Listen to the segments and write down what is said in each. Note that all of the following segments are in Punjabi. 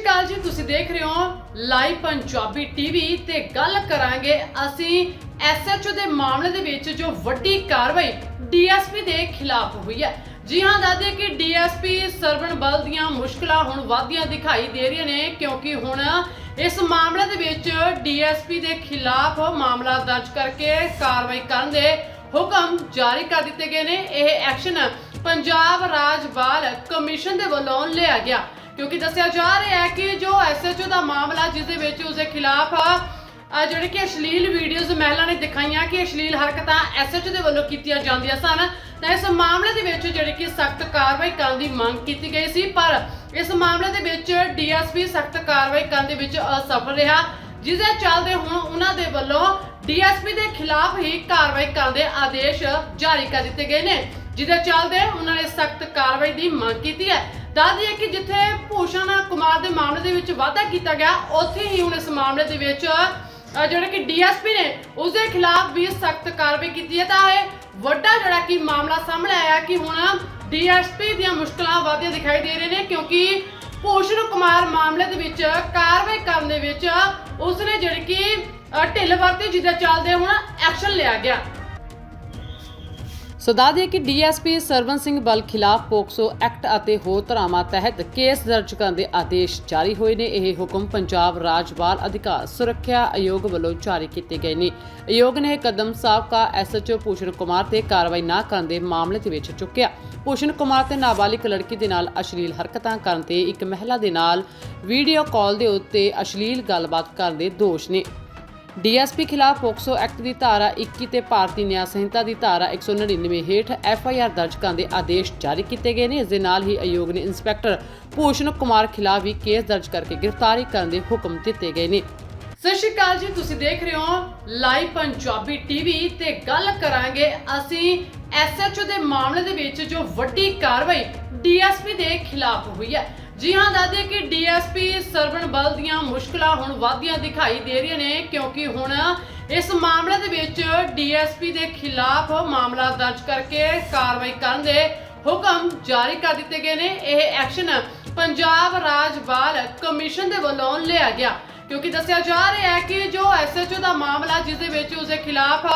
ਸ਼੍ਰੀ ਅਕਾਲ ਜੀ, ਤੁਸੀਂ ਦੇਖ ਰਹੇ ਹੋ ਲਾਈਵ ਪੰਜਾਬੀ ਟੀਵੀ ਤੇ ਗੱਲ ਕਰਾਂਗੇ ਅਸੀਂ ਐਸਐਚਓ ਦੇ ਮਾਮਲੇ ਦੇ ਵਿੱਚ ਜੋ ਵੱਡੀ ਕਾਰਵਾਈ ਡੀਐਸਪੀ ਦੇ ਖਿਲਾਫ ਹੋਈ ਹੈ। ਜੀ ਹਾਂ, ਦੱਸਦੇ ਕਿ ਡੀਐਸਪੀ ਸਰਵਣ ਬਲ ਦੀਆਂ ਮੁਸ਼ਕਲਾਂ ਹੁਣ ਵਧਦੀਆਂ ਦਿਖਾਈ ਦੇ ਰਹੀਆਂ ਨੇ, ਕਿਉਂਕਿ ਹੁਣ ਇਸ ਮਾਮਲੇ ਦੇ ਵਿੱਚ ਡੀਐਸਪੀ ਦੇ ਖਿਲਾਫ ਮਾਮਲਾ ਦਰਜ ਕਰਕੇ ਕਾਰਵਾਈ ਕਰਨ ਦੇ ਹੁਕਮ ਜਾਰੀ ਕਰ ਦਿੱਤੇ ਗਏ ਨੇ। ਇਹ ਐਕਸ਼ਨ ਪੰਜਾਬ ਰਾਜ ਬਾਲ ਕਮਿਸ਼ਨ ਦੇ ਵੱਲੋਂ ਲਿਆ ਗਿਆ। ਕਿਉਂਕਿ ਦੱਸਿਆ ਜਾ ਰਿਹਾ ਹੈ ਕਿ ਜੋ ਐਸਐਚਓ ਦਾ ਮਾਮਲਾ ਜਿਸ ਦੇ ਵਿੱਚ ਉਸਦੇ ਖਿਲਾਫ ਜਿਹੜੇ ਕਿ ਅਸ਼ਲੀਲ ਵੀਡੀਓਜ਼ ਮਹਿਲਾ ਨੇ ਦਿਖਾਈਆਂ ਕਿ ਅਸ਼ਲੀਲ ਹਰਕਤਾਂ ਐਸਐਚਓ ਦੇ ਵੱਲੋਂ ਕੀਤੀਆਂ ਜਾਂਦੀਆਂ ਸਨ, ਤਾਂ ਇਸ ਮਾਮਲੇ ਦੇ ਵਿੱਚ ਜਿਹੜੀ ਕਿ ਸਖਤ ਕਾਰਵਾਈ ਕਰਨ ਦੀ ਮੰਗ ਕੀਤੀ ਗਈ ਸੀ, ਪਰ ਇਸ ਮਾਮਲੇ ਦੇ ਵਿੱਚ ਡੀਐਸਪੀ ਸਖਤ ਕਾਰਵਾਈ ਕਰਨ ਦੇ ਵਿੱਚ ਅਸਫਲ ਰਿਹਾ, ਜਿਸ ਦੇ ਚੱਲਦੇ ਹੁਣ ਉਹਨਾਂ ਦੇ ਵੱਲੋਂ ਡੀਐਸਪੀ ਦੇ ਖਿਲਾਫ ਹੀ ਕਾਰਵਾਈ ਕਰਨ ਦੇ ਆਦੇਸ਼ ਜਾਰੀ ਕਰ ਦਿੱਤੇ ਗਏ ਨੇ ਜਿਹਦੇ ਚੱਲਦੇ ਉਹਨਾਂ ਨੇ ਸਖਤ ਕਾਰਵਾਈ ਦੀ ਮੰਗ ਕੀਤੀ ਹੈ। ਦੱਸਦੀ ਹੈ ਕਿ ਜਿੱਥੇ ਭੂਸ਼ਣ ਕੁਮਾਰ ਦੇ ਮਾਮਲੇ ਦੇ ਵਿੱਚ ਵਾਅਦਾ ਕੀਤਾ ਗਿਆ ਉੱਥੇ ਹੀ ਹੁਣ ਇਸ ਮਾਮਲੇ ਦੇ ਵਿੱਚ ਅਹ, ਜਿਹੜਾ ਕਿ ਡੀਐਸਪੀ ਨੇ ਉਸ ਦੇ ਖਿਲਾਫ ਵੀ ਸਖਤ ਕਾਰਵਾਈ ਕੀਤੀ ਹੈ। ਤਾਂ ਇਹ ਵੱਡਾ ਜਿਹੜਾ ਕਿ ਮਾਮਲਾ ਸਾਹਮਣੇ ਆਇਆ ਕਿ ਹੁਣ ਡੀਐਸਪੀ ਦੀਆਂ ਮੁਸ਼ਕਲਾਂ ਵਧਦੀਆਂ ਦਿਖਾਈ ਦੇ ਰਹੇ ਨੇ ਕਿਉਂਕਿ ਭੂਸ਼ਣ ਕੁਮਾਰ ਮਾਮਲੇ ਦੇ ਵਿੱਚ ਕਾਰਵਾਈ ਕਰਨ ਦੇ ਵਿੱਚ ਉਸਨੇ ਜਿਹੜੀ ਕਿ ਢਿੱਲ ਵਰਤੀ ਜਿਹਦੇ ਚੱਲਦੇ ਹੁਣ ਐਕਸ਼ਨ ਲਿਆ ਗਿਆ। ਸੋ ਦੱਸ ਦਈਏ ਕਿ ਡੀਐਸਪੀ ਸਰਵਨ ਸਿੰਘ ਬਲ ਖਿਲਾਫ ਪੋਕਸੋ ਐਕਟ ਅਤੇ ਹੋਰ ਧਾਰਾਵਾਂ ਤਹਿਤ ਕੇਸ ਦਰਜ ਕਰਨ ਦੇ ਆਦੇਸ਼ ਜਾਰੀ ਹੋਏ ਨੇ। ਇਹ ਹੁਕਮ ਪੰਜਾਬ ਰਾਜ ਬਾਲ ਅਧਿਕਾਰ ਸੁਰੱਖਿਆ ਆਯੋਗ ਵੱਲੋਂ ਜਾਰੀ ਕੀਤੇ ਗਏ ਨੇ। ਆਯੋਗ ਨੇ ਇਹ ਕਦਮ ਸਾਬਕਾ ਐਸਐਚਓ ਭੂਸ਼ਣ ਕੁਮਾਰ ਤੇ ਕਾਰਵਾਈ ਨਾ ਕਰਨ ਦੇ ਮਾਮਲੇ ਦੇ ਵਿੱਚ ਚੁੱਕਿਆ। ਭੂਸ਼ਣ ਕੁਮਾਰ ਤੇ ਨਾਬਾਲਿਗ ਲੜਕੀ ਦੇ ਨਾਲ ਅਸ਼ਲੀਲ ਹਰਕਤਾਂ ਕਰਨ ਤੇ ਇੱਕ ਮਹਿਲਾ ਦੇ ਨਾਲ ਵੀਡੀਓ ਕਾਲ ਦੇ ਉੱਤੇ ਅਸ਼ਲੀਲ ਗੱਲਬਾਤ ਕਰਨ ਦੇ ਦੋਸ਼ ਨੇ। ਡੀਐਸਪੀ ਖਿਲਾਫ ਪੋਕਸੋ ਐਕਟ ਦੀ ਧਾਰਾ 21 ਤੇ ਭਾਰਤੀ ਨਿਆਂ ਸੰਹਿਤਾ ਦੀ ਧਾਰਾ 199 ਹੇਠ ਐਫਆਈਆਰ ਦਰਜ ਕਰਨ ਦੇ ਆਦੇਸ਼ ਜਾਰੀ ਕੀਤੇ ਗਏ ਨੇ। ਇਸ ਦੇ ਨਾਲ ਹੀ ਆਯੋਗ ਨੇ ਇੰਸਪੈਕਟਰ ਭੂਸ਼ਣ ਕੁਮਾਰ ਖਿਲਾਫ ਵੀ ਕੇਸ ਦਰਜ ਕਰਕੇ ਗ੍ਰਿਫਤਾਰੀ ਕਰਨ ਦੇ ਹੁਕਮ ਦਿੱਤੇ ਗਏ ਨੇ। ਸਤਿ ਸ਼੍ਰੀ ਅਕਾਲ ਜੀ, ਤੁਸੀਂ ਦੇਖ ਰਹੇ ਹੋ ਲਾਈਵ ਪੰਜਾਬੀ ਟੀਵੀ ਤੇ ਗੱਲ ਕਰਾਂਗੇ ਅਸੀਂ ਐਸਐਚਓ ਦੇ ਮਾਮਲੇ ਦੇ ਵਿੱਚ ਜੋ ਵੱਡੀ ਕਾਰਵਾਈ ਡੀਐਸਪੀ ਦੇ ਖਿਲਾਫ ਹੋਈ ਹੈ। ਜੀ ਹਾਂ ਦੱਸਦੇ ਕਿ ਡੀਐਸਪੀ ਸਰਵਣ ਬਲ ਦੀਆਂ ਮੁਸ਼ਕਲਾਂ ਹੁਣ ਵਧਦੀਆਂ ਦਿਖਾਈ ਦੇ ਰਹੀਆਂ ਨੇ, ਕਿਉਂਕਿ ਹੁਣ ਇਸ ਮਾਮਲੇ ਦੇ ਵਿੱਚ ਡੀਐਸਪੀ ਦੇ ਖਿਲਾਫ ਮਾਮਲਾ ਦਰਜ ਕਰਕੇ ਕਾਰਵਾਈ ਕਰਨ ਦੇ ਹੁਕਮ ਜਾਰੀ ਕਰ ਦਿੱਤੇ ਗਏ ਨੇ। ਇਹ ਐਕਸ਼ਨ ਪੰਜਾਬ ਰਾਜ ਬਾਲ ਕਮਿਸ਼ਨ ਦੇ ਵੱਲੋਂ ਲਿਆ ਗਿਆ। ਕਿਉਂਕਿ ਦੱਸਿਆ ਜਾ ਰਿਹਾ ਹੈ ਕਿ ਜੋ ਐਸਐਚਓ ਦਾ ਮਾਮਲਾ ਜਿਸ ਦੇ ਵਿੱਚ ਉਸਦੇ ਖਿਲਾਫ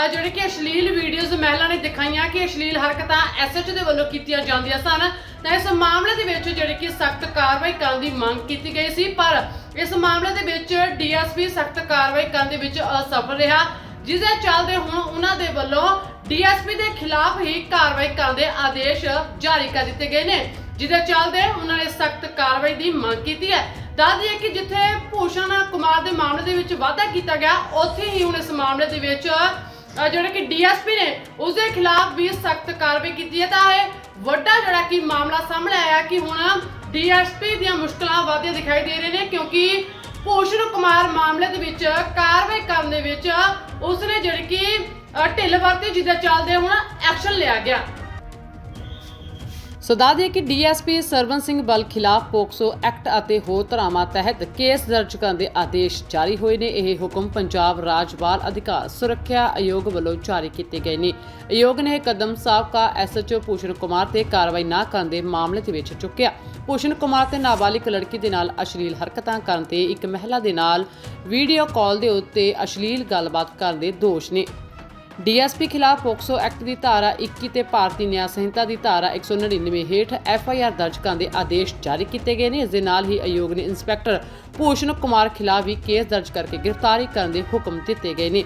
ਅ, ਜਿਹੜੇ ਕਿ ਅਸ਼ਲੀਲ ਵੀਡੀਓਜ਼ ਮਹਿਲਾ ਨੇ ਦਿਖਾਈਆਂ ਕਿ ਅਸ਼ਲੀਲ ਹਰਕਤਾਂ ਐਸਐਚਓ ਦੇ ਵੱਲੋਂ ਕੀਤੀਆਂ ਜਾਂਦੀਆਂ ਸਨ ਤਾਂ ਇਸ ਮਾਮਲੇ ਦੇ ਵਿੱਚ ਜਿਹੜੀ ਕਿ ਸਖਤ ਕਾਰਵਾਈ ਕਰਨ ਦੀ ਮੰਗ ਕੀਤੀ ਗਈ ਸੀ ਪਰ ਇਸ ਮਾਮਲੇ ਦੇ ਵਿੱਚ ਡੀਐਸਪੀ ਸਖਤ ਕਾਰਵਾਈ ਕਰਨ ਦੇ ਵਿੱਚ ਅਸਫਲ ਰਿਹਾ ਜਿਸ ਦੇ ਚੱਲਦੇ ਹੁਣ ਉਹਨਾਂ ਦੇ ਵੱਲੋਂ ਡੀਐਸਪੀ ਦੇ ਖਿਲਾਫ ਹੀ ਕਾਰਵਾਈ ਕਰਨ ਦੇ ਆਦੇਸ਼ ਜਾਰੀ ਕਰ ਦਿੱਤੇ ਗਏ ਨੇ ਜਿਹਦੇ ਚੱਲਦੇ ਉਹਨਾਂ ਨੇ ਸਖਤ ਕਾਰਵਾਈ ਦੀ ਮੰਗ ਕੀਤੀ ਹੈ। ਦੱਸਦੀ ਹੈ ਕਿ ਜਿੱਥੇ ਭੂਸ਼ਣ ਕੁਮਾਰ ਦੇ ਮਾਮਲੇ ਦੇ ਵਿੱਚ ਵਾਅਦਾ ਕੀਤਾ ਗਿਆ ਉੱਥੇ ਹੀ ਹੁਣ ਇਸ ਮਾਮਲੇ ਦੇ ਵਿੱਚ ਅ, ਜਿਹੜਾ ਕਿ ਡੀਐਸਪੀ ਨੇ ਉਸ ਦੇ ਖਿਲਾਫ ਵੀ ਸਖਤ ਕਾਰਵਾਈ ਕੀਤੀ ਹੈ। ਤਾਂ ਇਹ ਵੱਡਾ ਜਿਹੜਾ ਕਿ ਮਾਮਲਾ ਸਾਹਮਣੇ ਆਇਆ ਕਿ ਹੁਣ ਡੀਐਸਪੀ ਦੀਆਂ ਮੁਸ਼ਕਲਾਂ ਵਧਦੀਆਂ ਦਿਖਾਈ ਦੇ ਰਹੇ ਨੇ ਕਿਉਂਕਿ ਭੂਸ਼ਣ ਕੁਮਾਰ ਮਾਮਲੇ ਦੇ ਵਿੱਚ ਕਾਰਵਾਈ ਕਰਨ ਦੇ ਵਿੱਚ ਉਸਨੇ ਜਿਹੜੀ ਕਿ ਅ, ਢਿੱਲ ਵਰਤੀ ਜਿਹਦੇ ਚੱਲਦੇ ਹੁਣ ਐਕਸ਼ਨ ਲਿਆ ਗਿਆ। ਸੋ ਦੱਸ ਦਈਏ ਕਿ ਡੀਐਸਪੀ ਸਰਵਨ ਸਿੰਘ ਬਲ ਖਿਲਾਫ ਪੋਕਸੋ ਐਕਟ ਅਤੇ ਹੋਰ ਧਾਰਾਵਾਂ ਤਹਿਤ ਕੇਸ ਦਰਜ ਕਰਨ ਦੇ ਆਦੇਸ਼ ਜਾਰੀ ਹੋਏ ਨੇ। ਇਹ ਹੁਕਮ ਪੰਜਾਬ ਰਾਜ ਬਾਲ ਅਧਿਕਾਰ ਸੁਰੱਖਿਆ ਆਯੋਗ ਵੱਲੋਂ ਜਾਰੀ ਕੀਤੇ ਗਏ ਨੇ। ਆਯੋਗ ਨੇ ਇਹ ਕਦਮ ਸਾਬਕਾ ਐਸਐਚਓ ਭੂਸ਼ਣ ਕੁਮਾਰ ਤੇ ਕਾਰਵਾਈ ਨਾ ਕਰਨ ਦੇ ਮਾਮਲੇ ਦੇ ਵਿੱਚ ਚੁੱਕਿਆ। ਭੂਸ਼ਣ ਕੁਮਾਰ ਤੇ ਨਾਬਾਲਿਗ ਲੜਕੀ ਦੇ ਨਾਲ ਅਸ਼ਲੀਲ ਹਰਕਤਾਂ ਕਰਨ ਤੇ ਇੱਕ ਮਹਿਲਾ ਦੇ ਨਾਲ ਵੀਡੀਓ ਕਾਲ ਦੇ ਉੱਤੇ ਅਸ਼ਲੀਲ ਗੱਲਬਾਤ ਕਰਨ ਦੇ ਦੋਸ਼ ਨੇ। ਡੀਐਸਪੀ ਖਿਲਾਫ ਪੋਕਸੋ ਐਕਟ ਦੀ ਧਾਰਾ 21 ਤੇ ਭਾਰਤੀ ਨਿਆਂ ਸੰਹਿਤਾ ਦੀ ਧਾਰਾ 199 ਹੇਠ ਐਫਆਈਆਰ ਦਰਜ ਕਰਨ ਦੇ ਆਦੇਸ਼ ਜਾਰੀ ਕੀਤੇ ਗਏ ਨੇ। ਇਸ ਦੇ ਨਾਲ ਹੀ ਆਯੋਗ ਨੇ ਇੰਸਪੈਕਟਰ ਭੂਸ਼ਣ ਕੁਮਾਰ ਖਿਲਾਫ ਵੀ ਕੇਸ ਦਰਜ ਕਰਕੇ ਗ੍ਰਿਫਤਾਰੀ ਕਰਨ ਦੇ ਹੁਕਮ ਦਿੱਤੇ ਗਏ ਨੇ।